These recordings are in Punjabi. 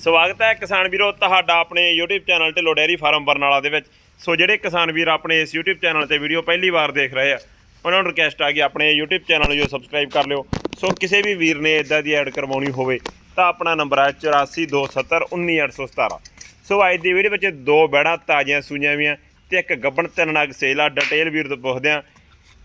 ਸਵਾਗਤ ਹੈ ਕਿਸਾਨ ਵੀਰੋ ਤੁਹਾਡਾ ਆਪਣੇ YouTube channel Dhillon dairy farm Barnala ਦੇ ਵਿੱਚ। ਸੋ ਜਿਹੜੇ ਕਿਸਾਨ ਵੀਰ ਆਪਣੇ ਇਸ YouTube ਚੈਨਲ ਤੇ ਵੀਡੀਓ ਪਹਿਲੀ ਵਾਰ ਦੇਖ ਰਹੇ ਆ, ਉਹਨਾਂ ਨੂੰ ਰਿਕਵੈਸਟ ਆ ਕਿ ਆਪਣੇ YouTube ਚੈਨਲ ਨੂੰ ਜੋ ਸਬਸਕ੍ਰਾਈਬ ਕਰ ਲਿਓ। ਸੋ ਕਿਸੇ ਵੀ ਵੀਰ ਨੇ ਇਦਾਂ ਦੀ ਐਡ ਕਰਵਾਉਣੀ ਹੋਵੇ ਤਾਂ ਆਪਣਾ ਨੰਬਰ ਹੈ 8427191817 ਸੋ ਅੱਜ ਦੀ ਵੀਡੀਓ ਵਿੱਚ ਦੋ ਬੈੜਾਂ ਤਾਜ਼ੀਆਂ ਸੂਈਆਂ ਵੀਆਂ ਤੇ ਇੱਕ ਗੱਬਣ ਤਿੰਨ ਨਗ ਸੇਲ ਆ ਡਿਟੇਲ ਵੀਰ ਤੋਂ ਪੁੱਛਦੇ ਆ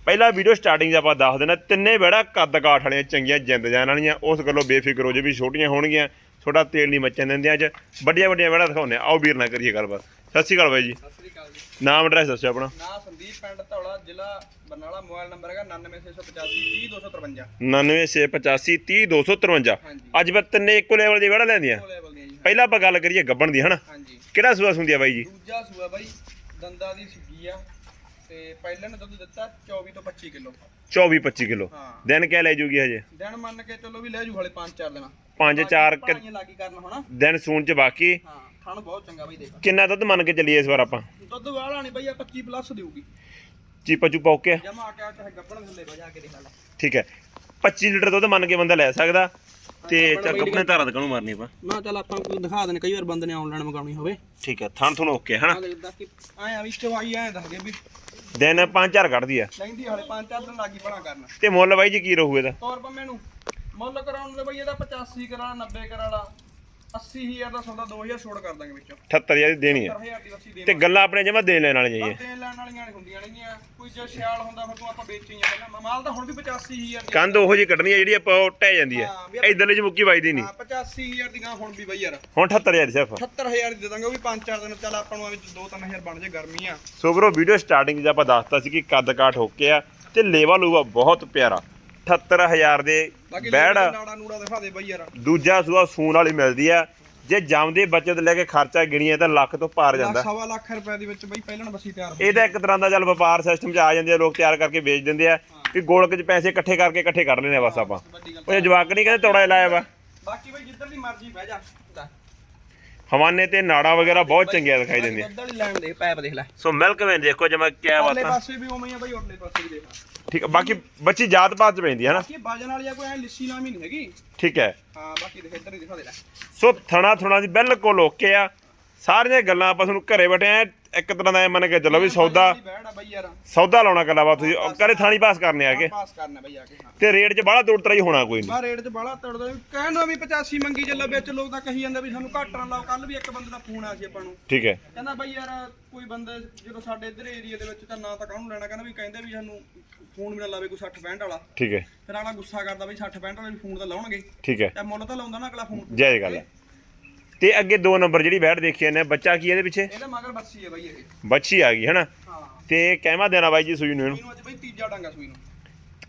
ਪਹਿਲਾ ਵੀਡੀਓ ਸਟਾਰਟਿੰਗ 'ਚ ਆਪਾਂ ਦੱਸ ਦੇਣਾ ਤਿੰਨੇ ਬੈੜਾ ਕੱਦ ਕਾਠ ਵਾਲੀਆਂ ਚੰਗੀਆਂ ਜਿੰਦ ਜਾਨ ਵਾਲੀਆਂ। ਉਸ ਗੱਲੋਂ ਬੇਫਿਕਰ ਹੋ ਜੇ ਵੀ ਛੋਟੀਆਂ ਹੋਣਗੀਆਂ ਛੋਟਾ ਤੇਲ ਨਹੀਂ ਮੱਚਣ ਦਿੰਦੀਆਂ ਅੱਜ। ਵੱਡੀਆਂ ਵੱਡੀਆਂ ਬੈੜਾ ਦਿਖਾਉਂਦੇ ਆਓ ਵੀਰ ਨਾ ਕਰੀਏ ਗੱਲਬਾਤ। ਸਤਿ ਸ਼੍ਰੀ ਅਕਾਲ ਬਾਈ ਜੀ। ਸਤਿ ਸ੍ਰੀ ਅਕਾਲ ਜੀ। ਨਾਮ ਐਡਰੈਸ ਦੱਸੋ ਆਪਣਾ। ਨਾਂ ਸੰਦੀਪ ਪਿੰਡ ਧੌਲਾ ਜ਼ਿਲ੍ਹਾ ਬਰਨਾਲਾ ਮੋਬਾਈਲ ਨੰਬਰ ਹੈਗਾ 99685 30253 99685 30253 ਹਾਂਜੀ। ਅੱਜ ਮੈਂ ਤਿੰਨੇ ਇੱਕੋ ਲੈਵਲ ਦੀ ਬੈੜਾ ਲੈਂਦੀਆਂ। ਪਹਿਲਾਂ ਆਪਾਂ ਗੱਲ ਕਰੀਏ ਗੱਬਣ ਦੀ ਹਨਾ? ਕਿਹੜਾ ਸੂਆ ਸੁੰਦੀ ਆ ਬਾਈ ਜੀ? ਦੂਜਾ ਸੂਆ ਬਾਈ ਦੰਦਾਂ ਦੀ ਸਿੱਗੀ ਆ। ਤੇ ਪਹਿਲੇ ਨੇ ਦੁੱਧ ਦਿੱਤਾ 24 ਤੋਂ 25 ਕਿਲੋ। 24 25 ਕਿਲੋ। ਹਾਂ। ਦਿਨ ਕਿਆ ਲੈ ਜੂਗੀ ਹਜੇ? ਦਿਨ ਮੰਨ ਕੇ ਚੱਲੋ ਵੀ ਲੈ ਜੂ ਹਲੇ 5-4 ਦਿਨ। ਪੰਜ ਚਾਰ ਕਿ- ਲਾਗੀ ਕਰਨ ਹੋਣਾ। ਦਿਨ ਸੂਣ ਚ ਬਾਕੀ। ਹਾਂ ਖਾਣ ਬਹੁਤ ਚੰਗਾ ਬਾਈ ਦੇਖ। ਕਿੰਨਾ ਦੁੱਧ ਮੰਨ ਕੇ ਚੱਲੀਏ ਇਸ ਵਾਰ ਆਪਾਂ? ਦੁੱਧ ਵਾਲਾ ਨਹੀਂ ਬਾਈ ਆ 25 ਪਲੱਸ ਦੇਊਗੀ। ਚੀਪਾ ਚੂਪਾ ਓਕੇ ਜਮਾ ਆ ਕੇ ਚਾਹੇ ਗੱਬਣ ਥੱਲੇ ਵਜਾ ਕੇ ਦੇਖ ਲੈ। ਠੀਕ ਹੈ। 25 ਲੀਟਰ ਦੁੱਧ ਮੰਨ ਕੇ ਬੰਦਾ ਲੈ ਸਕਦਾ। ਤੇ ਚੱਕ ਆਪਣੇ ਧਾਰਾਂ ਦੁਕਾਨ ਮਾਰਨੀ ਆਪਾਂ? ਮੈਂ ਚੱਲ ਆਪਾਂ ਨੂੰ ਦਿਖਾ ਦੇਣ ਕਈ ਵਾਰ ਬੰਦੇ ਨੇ ਆਨਲਾਈਨ ਮੰਗਾਉਣੀ ਹੋਵੇ। ਠੀਕ ਹੈ ਥਣ ਥਣ ਓਕੇ ਹਨਾ? ਆ ਦੇਖਦਾ ਕਿ ਆਇਆ ਵੀ ਚਵਾਈ ਐ ਦੱਸਗੇ ਵੀ ਦਿਨ 5000 ਕੱਢਦੀ ਆ। ਲੈਂਦੀ ਹਲੇ 5-4 ਦਿਨ ਲਾਗੀ ਬਣਾ ਕਰਨ। ਤੇ ਮੁੱਲ ਬਾਈ ਜੀ ਕੀ ਰਹੂ ਇਹਦਾ? ਤੌਰ ਪਰ ਮੈਨੂੰ ਮੁੱਲ ਕਰਾਉਣ ਦੇ ਬਈ ਇਹਦਾ 85 ਕਰਾ 90 ਕਰਾ ਲਾ 80000 ਦਾ ਸੌਦਾ 2000 ਛੋੜ ਕਰ ਦਾਂਗੇ ਵਿੱਚੋਂ। 78000 ਦੀ ਦੇਣੀ ਆ 70000 ਦੀ ਅਸੀਂ ਦੇ ਤੇ ਗੱਲਾਂ ਆਪਣੇ ਜਮਾ ਦੇਣ ਲੈਣ ਵਾਲੀਆਂ ਪਰ ਜਾਈਏ ਦੇਣ ਲੈਣ ਵਾਲੀਆਂ ਨਹੀਂ ਹੁੰਦੀਆਂ ਨੇਗੀਆਂ। ਕੋਈ ਜੇ ਸਿਆਲ ਹੁੰਦਾ ਫਿਰ ਤੂੰ ਆਪਾਂ ਵੇਚੀਆਂ ਪਹਿਲਾਂ ਮਾਲ ਤਾਂ ਹੁਣ ਵੀ 85000 ਦੀ ਕੰਧ ਉਹੋ ਜੀ ਕੱਢਣੀ ਆ ਜਿਹੜੀ ਆਪਾਂ ਉਹ ਟਹਿ ਜਾਂਦੀ ਆ ਹਾਂ, ਵੀ ਇਧਰਲੇ ਚ ਮੁੱਕੀ ਵੱਜਦੀ ਨਹੀਂ। ਹਾਂ 85000 ਦੀ ਗਾਂ ਹੁਣ ਵੀ ਬਈ ਯਾਰ। ਹੁਣ 78000 ਸਿਰਫ। 78000 ਦੀ ਦੇ ਦਾਂਗੇ ਉਹ ਵੀ 5-4 ਦਿਨ। ਚੱਲ ਆਪਾਂ ਨੂੰ ਵਿੱਚ 2-3000 ਬਣ ਜੇ ਗਰਮੀ ਆ। ਸੋ ਬਰੋ ਵੀਡੀਓ ਸਟਾਰਟਿੰਗ 'ਚ ਆਪਾਂ ਦੱਸਤਾ ਸੀ ਕਿ ਕੱਦ ਕਾਠ ਹੋ ਕੇ ਆ ਤੇ ਲੇਵਾ ਲੂਵਾ ਬਹੁਤ ਪਿਆਰਾ। 78000 ਦੇ ਬੈੜ। ਨਾੜਾ ਨੂੜਾ ਦਿਖਾ ਦੇ ਬਈ ਯਾਰ। ਦੂਜਾ ਸੂਆ ਸੂਣ ਵਾਲੀ ਮਿਲਦੀ ਆ। ਜੇ ਜੰਮਦੇ ਬੱਚੇ ਤੋਂ ਲੈ ਕੇ ਖਰਚਾ ਗਿਣੀਏ ਤਾਂ ਲੱਖ ਤੋਂ ਪਾਰ ਜਾਂਦਾ। ਸਵਾ ਲੱਖ ਰੁਪਏ ਦੇ ਵਿੱਚ ਬਈ ਪਹਿਲਾਂ ਬਸੀ ਤਿਆਰ ਇਹਦਾ ਇੱਕ ਤਰ੍ਹਾਂ ਦਾ ਚੱਲ ਵਪਾਰ ਸਿਸਟਮ 'ਚ ਆ ਜਾਂਦੇ ਆ ਲੋਕ ਤਿਆਰ ਕਰਕੇ ਵੇਚ ਦਿੰਦੇ ਆ। ਕਿ ਗੋਲਕ 'ਚ ਪੈਸੇ ਇਕੱਠੇ ਕਰਕੇ ਇਕੱਠੇ ਕਰ ਲੈਣੇ ਆ ਬਸ ਆਪਾਂ। ਉਹ ਜਵਾਕ ਨਹੀਂ ਕਹਿੰਦੇ ਤੋੜਾ ਲਾਇਆ ਵਾ। ਬਾਕੀ ਬਈ ਜਿੱਧਰ ਦੀ ਮਰਜ਼ੀ ਬਹਿ ਜਾ। ਹਵਾਨੇ ਤੇ ਨਾੜਾ ਵਗੈਰਾ ਬਹੁਤ ਚੰਗੀਆਂ ਦਿਖਾਈ ਦਿੰਦੀਆਂ। ਦੁੱਧ ਵਾਲੀ ਲੈਣ ਦੇ ਪੈਪ ਦੇਖ ਲੈ। ਸੋ ਮਿਲਕ ਵੇਨ ਦੇਖੋ ਜਮਾ ਕਿਆ ਬਾਤਾਂ। ਪਾਸੇ ਵੀ ਉਵੇਂ ਹੀ ਆ ਬਈ ਉਰਲੇ ਪਾਸੇ ਵੀ ਦੇਖ ਠੀਕ ਆ ਬਾਕੀ ਬੱਚੀ ਜਾਤ ਪਾਤ 'ਚ ਪੈਂਦੀ ਹੈ ਨਾ। ਬਾਕੀ ਬਾਜਣ ਵਾਲੀ ਆ ਕੋਈ ਐ ਲਿੱਸੀ ਨਾਮੀ ਨਹੀਂ ਹੈਗੀ। ਠੀਕ ਹੈ। ਹਾਂ ਬਾਕੀ ਦੇਖ ਇੱਧਰ ਹੀ ਦਿਖਾ ਦੇ ਲੈ। ਸੋ ਥਣਾ ਥੁਣਾ ਦੀ ਬਿਲਕੁਲ ਓਕੇ ਆ। ਸਾਰੀਆਂ ਗੱਲਾਂ ਆਪਾਂ ਤੁਹਾਨੂੰ ਘਰੇ ਬੈਠੇ ਆ। ਇੱਕ ਤਰ੍ਹਾਂ ਦਾ ਇਹ ਮੰਨ ਕੇ ਚੱਲੋ ਵੀ ਸੌਦਾ ਬਈ ਯਾਰ। ਸੌਦਾ ਲਾਉਣਾ ਗੱਲਾਂ ਬਾਤ ਤੁਸੀਂ। ਘਰੇ ਥਾਣੀ ਪਾਸ ਕਰਨੇ ਆ ਕੇ ਪਾਸ ਕਰਨਾ ਬਈ ਆ ਕੇ ਹਾਂ। ਤੇ ਰੇਟ 'ਚ ਬੜਾ ਦੂਰ ਤਰਾਈ ਹੋਣਾ ਕੋਈ ਨਹੀਂ। ਬਾ ਰੇਟ ਤੇ ਬਾਲਾ ਤੜਦਾ ਕਹਿਣ ਵੀ 85 ਮੰਗੀ ਚੱਲੋ ਵਿੱਚ ਲੋਕ ਤਾਂ ਕਹੀ ਜਾਂਦੇ ਵੀ ਸਾਨੂੰ ਘੱਟ ਨਾ ਲਾਓ। ਕੱਲ ਵੀ ਇੱਕ ਬੰਦੇ ਦਾ ਫੋਨ ਆਇਆ ਸੀ ਆਪਾਂ ਨੂੰ। ਠੀਕ ਹੈ। ਕਹਿੰਦਾ ਬਈ ਯਾਰ ਕੋਈ ਬੰਦੇ ਜਦੋਂ ਸਾਡੇ ਇੱਧਰ ਏਰੀਆ ਦੇ ਵਿੱਚ ਤਾਂ ਨਾ ਤਾਂ ਕਾਹਨੂੰ ਲੈਣਾ। ਕਹਿੰਦਾ ਵੀ ਕਹਿੰਦੇ ਵੀ ਸਾਨੂੰ ਫੋਨ ਵੀ ਨਾ ਲਾਵੇ ਕੋਈ 60 65 ਵਾਲਾ। ਠੀਕ ਹੈ। ਫਿਰ ਅਗਲਾ ਗੁੱਸਾ ਕਰਦਾ ਬਈ 60 65 ਵਾਲੇ ਵੀ ਫੋਨ ਤਾਂ ਲਾਉਣਗੇ। ਠੀਕ ਹੈ। ਤੇ ਮੁੱਲ ਤਾਂ ਲਾਉਂਦਾ ਨਾ ਅਗਲਾ ਫੋਨ। ਜੈ ਗੱਲ ਹੈ। ਤੇ ਅੱਗੇ ਦੋ ਨੰਬਰ ਜਿਹੜੀ ਬੈਠ ਦੇਖੀ ਨੇ ਬੱਚਾ ਕੀ ਇਹਦੇ ਪਿੱਛੇ? ਇਹਦੇ ਮਗਰ ਬੱਸੀ ਹੈ ਬਈ ਇਹ। ਬੱਚੀ ਆ ਗਈ ਹਨਾ? ਹਾਂ। ਤੇ ਕਹਿਵਾ ਦੇਣਾ ਬਾਈ ਜੀ ਸੂਈ ਨੂੰ ਇਹਨੂੰ। ਇਹਨੂੰ ਅੱਜ ਬਈ ਤੀਜਾ ਡਾਂਗਾ ਸੂਈ ਨੂੰ।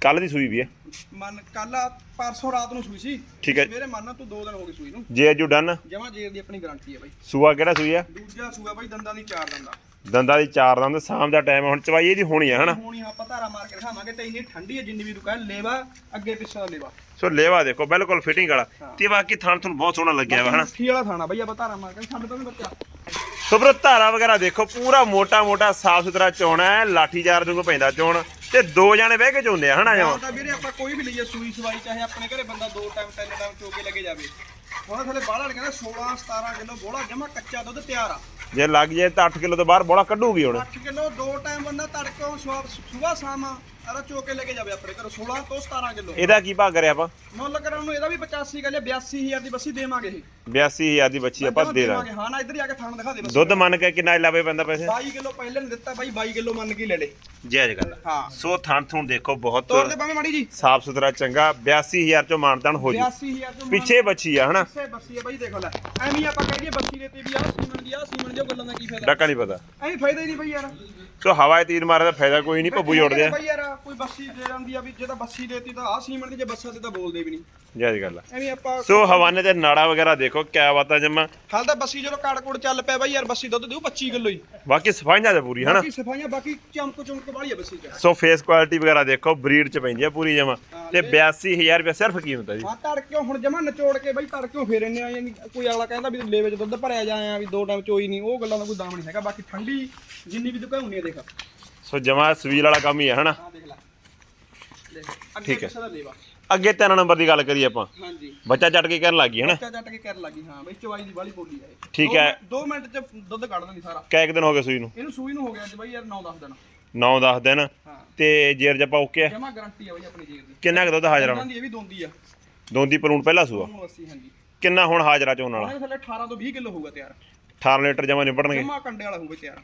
ਕੱਲ ਦੀ ਸੂਈ ਵੀ ਹੈ ਮਨ ਕੱਲ ਪਰਸੋਂ ਰਾਤ ਨੂੰ ਸੂਈ ਸੀ। ਠੀਕ ਹੈ। ਸਵੇਰੇ ਮੰਨ ਤੂੰ 2 ਦਿਨ ਹੋ ਗਏ ਸੂਈ ਨੂੰ। ਜੇ ਅਜੂ ਡਨ। ਜਮਾ ਜੇਰ ਦੀ ਆਪਣੀ ਗਾਰੰਟੀ ਹੈ ਬਈ। ਸੂਆ ਕਿਹੜਾ ਸੂਈ ਆ? ਦੂਜਾ ਸੂਆ ਬਈ ਦੰਦਾਂ ਦੀ ਚਾਰ ਦੰਦਾ। ਦੰਦਾਂ ਦੀ ਚਾਰ ਦੰਦ ਸ਼ਾਮ ਦਾ ਟਾਈਮ ਹੁਣ ਚਵਾਈ ਇਹਦੀ ਹੋਣੀ ਆ ਹਨਾ? ਹੋਣੀ ਆਪਾਂ ਧਾਰਾ ਮਾਰ ਕੇ ਦਿਖਾਵਾਂਗੇ ਤੇ ਇੰਨੀ ਠੰਡੀ ਹੈ ਜਿੰਨੀ ਵੀ ਦੁਕਾਨ ਲੇਵਾ ਅੱਗੇ ਪਿੱਛੇ ਦਾ ਲੇਵਾ। ਸੋ ਲੇਵਾ ਦੇਖੋ ਬਿਲਕੁਲ ਫਿਟਿੰਗ ਵਾਲਾ। ਤੇ ਬਾਕੀ ਥਣ ਤੁਹਾਨੂੰ ਬਹੁਤ ਸੋਹਣਾ ਲੱਗਿਆ ਵਾ ਹਨਾ? ਮੁੱਠੀ ਵਾਲਾ ਥਾਣਾ ਬਈ ਆਪਾਂ ਧਾਰਾ ਮਾਰ ਕੇ ਛੱਡ ਦੋ ਬੱਚਾ। ਸੋ ਬਰੋ ਧਾਰਾ ਵਗੈਰਾ ਦੇਖੋ ਪੂਰਾ ਮੋਟਾ ਮੋਟਾ ਸਾਫ਼ ਸੁਥਰਾ ਚੋਣਾ ਹੈ ਲਾਠੀ ਚਾਰ ਨੂੰ ਪੈਂਦਾ ਚੋਣ। ਤੇ ਦੋ ਜਾਣੇ ਬਹਿ ਕੇ ਚੋਂਦੇ ਆ ਹਨਾ ਜਾਂ ਜਮਾ? ਤਾਂ ਵੀਰੇ ਆਪਾਂ ਕੋਈ ਵੀ ਲਈਏ ਸੂਈ ਸਵਾਈ ਚਾਹੇ ਆਪਣੇ ਘਰੇ ਬੰਦਾ ਦੋ ਟਾਈਮ ਤਿੰਨ ਟਾਈਮ ਚੋ ਕੇ ਲੱਗੇ ਜਾਵੇ। ਹੁਣ ਥਲੇ ਬਾਹਲਾ ਕਹਿੰਦਾ 16 17 ਕਿਲੋ ਬੋਲਾ ਜਮਾ ਕੱਚਾ ਦੁੱਧ ਤਿਆਰ ਆ। ਜੇ ਲੱਗ ਜੇ ਤਾਂ 8 ਕਿਲੋ ਤੋਂ ਬਾਹਰ ਬੋਲਾ ਕੱਢੂਗੀ ਹੁਣ। 8 ਕਿਲੋ ਦੋ ਟਾਈਮ ਬੰਦਾ ਤੜਕੋਂ ਸਵੇਰ ਸ਼ਾਮ ਅਰਾ ਚੋ ਕੇ ਲੈ ਕੇ ਜਾਵੇ ਆਪਣੇ ਘਰੋਂ 16 ਤੋਂ 17 ਕਿਲੋ। ਇਹਦਾ ਕੀ ਭਾਅ ਕਰਿਆ ਆਪਾਂ? ਮੁੱਲ ਕਰਾਂ ਨੂੰ ਇਹਦਾ ਵੀ 85 ਗੱਲ 82000 ਦੀ ਬੱਸੀ ਦੇਵਾਂਗੇ ਇਹ। 82000 ਦੀ ਬੱਚੀ ਆਪਾਂ ਦੇ ਦਾਂਗੇ। ਹਾਂ ਨਾ ਇੱਧਰ ਹੀ ਆ ਕੇ ਥਾਣ ਦਿਖਾ ਦੇ ਬਸ ਦੁੱਧ ਮੰਨ ਕੇ ਕਿੰਨਾ ਲਾਵੇ ਪੈਂਦਾ ਪੈਸੇ? 22 ਕਿਲੋ ਪਹਿਲੇ ਨੇ ਦਿੱਤਾ ਬਾਈ 22 ਕਿਲੋ ਮੰਨ ਕੇ ਲੈ ਲੈ। ਜਾਇਜ਼ ਗੱਲ ਆ। ਹਾਂ। ਸੋ ਥਣ ਥਣ ਦੇਖੋ ਬਹੁਤ ਤੋਰ ਦੇ ਭਾਵੇਂ ਮਾੜੀ ਜੀ। ਸਾਫ਼ ਸੁਥਰਾ ਚੰਗਾ। 82000 ਚੋਂ ਮਾਨਤਾਨ ਹੋ ਜੀ। 82000 ਤੋਂ ਪਿੱਛੇ ਬੱਚੀ ਆ ਹਨਾ? ਪਿੱਛੇ ਬੱਸੀ ਆ ਬਾਈ ਦੇਖੋ ਲੈ। ਐਵੇਂ ਹੀ ਆਪਾਂ ਕਹੀਏ ਬੱਸੀ ਦੇ ਤੇ ਵੀ ਆ ਸੀਮਨ ਦੀ ਆ ਸੀਮਨ ਦੀ ਉਹ ਗੱਲਾਂ ਦਾ ਕੀ ਫਾਇਦਾ? ਡੱਕਾ ਨਹੀਂ ਪਤਾ। ਐਵੇਂ ਫਾਇਦਾ ਹੀ ਨਹੀਂ ਬਈ ਯਾਰ। ਸੋ ਹਵਾਏ ਤੀਰ ਮਾਰੇ ਦਾ ਫਾਇਦਾ ਕੋਈ ਨਹੀਂ ਭੱਬੂ ਜੋੜਦੇ ਆ। ਬਈ ਯਾਰ। ਕੋਈ ਬੱਸੀ ਦੇ ਜਾਂਦੀ ਆ ਵੀ ਜੇ ਤਾਂ ਬੱਸੀ ਦੇਤੀ ਤਾਂ ਆ ਸੀਮਨ ਦੀ ਜੇ ਬੱਸਾਂ ਤੇ ਤਾਂ ਬੋਲਦੇ ਵੀ ਨਹੀਂ। ਜਾਇਜ਼ ਗੱਲ ਆ। ਐਵੇਂ ਆਪਾਂ ਸੋ ਹਵਾਨੇ ਤੇ ਨਾੜਾ ਵਗੈਰਾ ਦੇਖੋ ਕਿਆ ਬਾਤਾਂ ਜਮਾ। ਹਾਲ ਤਾਂ ਬੱਸੀ ਜਦੋਂ ਕਾੜਕੋੜ ਚੱਲ ਪਿਆ ਬਈ ਯਾਰ ਬੱਸੀ ਦੁੱਧ ਦੇਊ 25 ਕਿਲੋ ਹੀ। ਬਾਕੀ ਸਫਾਈਆਂ ਦਾ ਪੂਰੀ ਹਨਾ? ਬਾਕੀ ਸਫਾਈਆਂ ਬਾਕੀ ਚਮਕ ਚਮਕ ਵਾਲੀ ਆ ਬੱਸੀ ਚ। ਸੋ ਫੇਸ ਕੁਆਲਿਟੀ ਵਗੈਰਾ ਦੇਖੋ ਬਰੀਡ ਚ ਪੈਂਦੀ ਆ ਪੂਰੀ ਜਮਾ। ਤੇ 82000 ਰੁਪਏ ਸਿਰਫ ਕੀਮਤ ਆ ਜੀ? ਹਾਂ ਤੜਕਿਓ ਹੁਣ ਜਮਾ ਨਚੋੜ ਕੇ ਬਈ ਤੜਕਿਓ ਫੇਰ ਇੰਨੇ ਆ ਯਾਨੀ ਕੋਈ ਅਗਲਾ ਕਹਿੰਦਾ ਵੀ ਲੇਵੇ ਚ ਦੁੱਧ ਭਰਿਆ ਜਾਇਆ ਵੀ ਦੋ ਟਾਈਮ ਚੋਈ ਨਹੀਂ ਉਹ ਗੱਲਾਂ ਦਾ ਕੋਈ ਦਾਮ ਨਹੀਂ ਹੈਗਾ। ਬਾਕੀ ਠੰਡੀ ਜਿੰਨੀ ਵੀ ਦੁਕਾਉਣੀ ਆ ਦੇਖ। ਸੋ ਜਮਾ ਸਵੀਲ ਵਾਲਾ ਕੰਮ ਹੀ ਹਨਾ? ਹਾਂ ਦੇਖ ਲੈ। ਦੇਖ ਅੱਗੇ ਠੀਕ ਹੈ। ਕਿਸੇ ਦਾ ਲੇਵਾ। ਅੱਗੇ ਤਿੰਨ ਨੰਬਰ ਦੀ ਗੱਲ ਕਰੀਏ ਆਪਾਂ। ਹਾਂਜੀ। ਬੱਚਾ ਚੱਟ ਕੇ ਕਰਨ ਲੱਗ ਗਈ ਹੈ ਨਾ ਬੱਚਾ ਚੱਟ ਕੇ ਕਰਨ ਲੱਗੀ ਹਾਂ ਬਈ ਚਵਾਈ ਦੀ ਬਾਲੀ ਬੋਲੀ ਇਹ। ਠੀਕ ਦੋ ਹੈ। ਮਿੰਟ- ਦੋ ਮਿੰਟ ਚ ਦੁੱਧ ਕੱਢ ਦਿੰਦੀ ਸਾਰਾ। ਕੈ ਕੁ ਦਿਨ ਹੋ ਗਏ ਸੂਈ ਨੂੰ? ਇਹਨੂੰ ਸੂਈ ਨੂੰ ਹੋ ਗਿਆ ਅੱਜ ਬਈ ਯਾਰ 9-10 ਦਿਨ। 9-10 ਦਿਨ। ਹਾਂ। ਤੇ ਜੇਰ ਜੱਪਾ ਓਕੇ ਆ? ਜਮਾ ਗਾਰੰਟੀ ਆ ਬਈ ਆਪਣੀ ਜੀਰ ਦੀ। ਕਿੰਨਾ ਕੁ ਦੁੱਧ ਹਾਜ਼ਰ ਇਹਨਾਂ ਆਉਣਾ ਦੀ ਇਹ ਵੀ ਦੋਂਦੀ ਆ। ਦੋਂਦੀ ਪਲੂਣ ਪਹਿਲਾ ਸੂਆ? ਉਹਨੂੰ 80 ਹਾਂਜੀ। ਕਿੰਨਾ ਹੁਣ ਹਾਜ਼ਰਾ ਚੋਣ ਵਾਲਾ? ਉਹਨਾਂ ਦੇ ਥੱਲੇ 18 ਤੋਂ 20 ਕਿਲੋ ਹੋਊਗਾ ਤਿਆਰ। 18 ਲੀਟਰ ਜਮਾ ਨਿਬੜਨਗੇ। ਜਮਾ ਕੰਡੇ ਵਾਲਾ ਹੋਊਗਾ ਤਿਆਰ।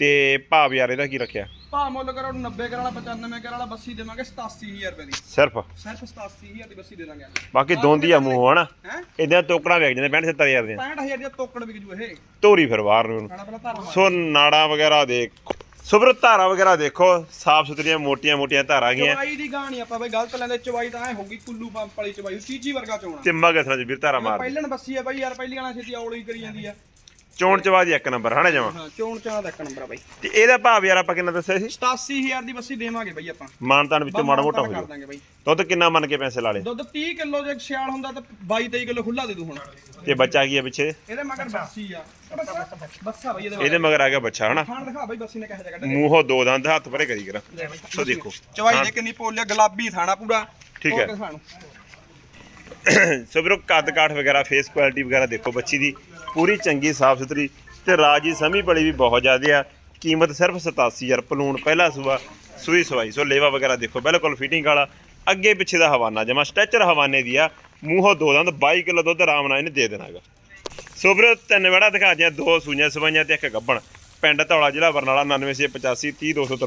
ਤੇ ਭਾਵ ਯਾਰ ਇਹਦਾ ਕੀ ਰੱਖਿਆ? ਭਾ ਮੁੱਲ ਕਰੋ 90 ਕਰ ਵਾਲਾ 95 ਕਰ ਵਾਲਾ ਬੱਸੀ ਦੇਵਾਂਗੇ 87000 ਰੁਪਏ ਦੀ। ਸਿਰਫ? ਸਿਰਫ 87000 ਦੀ ਬੱਸੀ ਦੇ ਦਾਂਗੇ ਬਾਕੀ ਦੋਂਦੀ ਆ ਮੂੰਹ ਹਨਾ? ਹੈ? ਇਹਦੇ ਤੋਕੜਾ ਵੇਚ ਜਾਂਦੇ 65 70000 ਦੀਆਂ। 65000 ਦੀ ਤੋਕੜ ਵਿਕ ਜੂ ਇਹ। ਧੋਰੀ ਫਿਰ ਬਾਹਰ ਨੂੰ। ਸਾਡਾ ਪਹਿਲਾਂ ਧਾਰਾ ਸੋ ਨਾੜਾ ਵਗੈਰਾ ਦੇਖ। ਸੁਬਰ ਧਾਰਾ ਵਗੈਰਾ ਦੇਖੋ ਸਾਫ਼ ਸੁਥਰੀਆਂ ਮੋਟੀਆਂ ਮੋਟੀਆਂ ਧਾਰਾਂ ਗਈਆਂ ਚਵਾਈ ਦੀ ਗਾਣੀ ਆਪਾਂ ਬਈ ਗਲਤ ਲੈਂਦੇ ਚਵਾਈ ਤਾਂ ਐ ਹੋਗੀ ਕੁੱਲੂ ਪੰਪ ਵਾਲੀ ਚਵਾਈ। ਚੀਚੀ ਵਰਗਾ ਚੋਣਾ। ਤੇ ਮਗਰ ਵੀਰ ਧਾਰਾ ਮਾਰ ਪਹਿਲਣ ਬੱਸੀ ਆ ਬਈ ਯਾਰ ਪਹਿਲੀ ਵਾਲਾ ਛੇਤੀ ਔਲੀ ਕਰੀ ਜਾਂਦੀ ਆ। ਚੋਣ ਚਵਾ ਦੀ ਇੱਕ ਨੰਬਰ ਹਨਾ ਜਮਾ? ਹਾਂ ਚੋਣ ਚਾਹ ਦਾ ਇੱਕ ਨੰਬਰ ਆ ਬਈ। ਤੇ ਇਹਦਾ ਭਾਵ ਯਾਰ ਆਪਾਂ ਕਿੰਨਾ ਦੱਸਿਆ ਸੀ? 87000 ਦੀ ਬੱਸੀ ਦੇਵਾਂਗੇ ਬਈ ਆਪਾਂ। ਮਾਨਤਾਨ ਵਿੱਚੋਂ ਮਾੜਾ ਮੋਟਾ ਹੋ ਕਰ ਜਾਊ ਦਾਂਗੇ ਬਈ ਦੁੱਧ ਕਿੰਨਾ ਮੰਨ ਕੇ ਪੈਸੇ ਲਾ ਲਏ? ਦੁੱਧ 30 ਕਿਲੋ ਜੇ ਸਿਆਲ ਹੁੰਦਾ ਤਾਂ 22 23 ਕਿਲੋ ਖੁੱਲਾ ਦੇ ਦੂ ਹੁਣ। ਤੇ ਬੱਚਾ ਕੀ ਹੈ ਪਿੱਛੇ? ਇਹਦੇ ਮਗਰ ਬੱਸੀ ਆ। ਬੱਸਾ ਬਈ ਇਹਦੇ ਇਹਦੇ ਮਗਰ ਆ ਗਿਆ ਬੱਚਾ ਹਨਾ? ਖਾਣ ਦਿਖਾ ਬਈ ਬੱਸੀ ਨੇ ਕਿਹੋ ਜਿਹਾ ਕੱਢਿਆ। ਮੂੰਹੋਂ ਦੋ ਦੰਦ ਹੱਥ ਪਰੇ ਕਰੀ ਕਰਾ। ਸੋ ਦੇਖੋ। ਚਵਾਈ ਦੇ ਕਿੰਨੀ ਪੋਲਿਆ ਗੁਲਾਬੀ ਥਾਣਾ ਪੂਰਾ। ਠੀਕ ਹੋਰ ਹੈ। ਦਿਖਾ ਨੂੰ। ਸੋ ਵੀਰੋ ਕੱਦ ਕਾਠ ਵਗੈਰਾ ਫੇਸ ਕੁਆਲਿਟੀ ਵਗੈਰਾ ਦੇਖੋ ਬੱਚੀ ਦੀ। ਪੂਰੀ ਚੰਗੀ ਸਾਫ਼ ਸੁਥਰੀ ਤੇ ਰਾਜੀ ਸਮੀ ਬਲੀ ਵੀ ਬਹੁਤ ਜ਼ਿਆਦਾ ਆ। ਕੀਮਤ ਸਿਰਫ 87000 ਪਲੂਣ ਪਹਿਲਾ ਸੂਆ, ਸੂਈ ਸਵਾਈ। ਸੋ ਲੇਵਾ ਵਗੈਰਾ ਦੇਖੋ, ਬਿਲਕੁਲ ਫਿਟਿੰਗ ਵਾਲਾ। ਅੱਗੇ ਪਿੱਛੇ ਦਾ ਹਵਾਨਾ ਜਮਾ ਸਟੈਚਰ ਹਵਾਨੇ ਦੀ ਆ। ਮੂੰਹੋਂ ਦੋ ਦੰਦ 22 ਕਿਲੋ ਦੁੱਧ ਆਰਾਮ ਨਾਲ ਇਹਨੇ ਦੇ ਦੇਣਾਗਾ। ਸੋ ਵੀਰੋ, ਤਿੰਨ ਵੜਾ ਦਿਖਾ ਦਿਆਂ, ਦੋ ਸੂਈਆਂ, ਸਵਾਈਆਂ ਤੇ ਇੱਕ ਗੱਬਣ। ਪਿੰਡ ਧੌਲਾ ਜ਼ਿਲ੍ਹਾ ਬਰਨਾਲਾ 9985 30273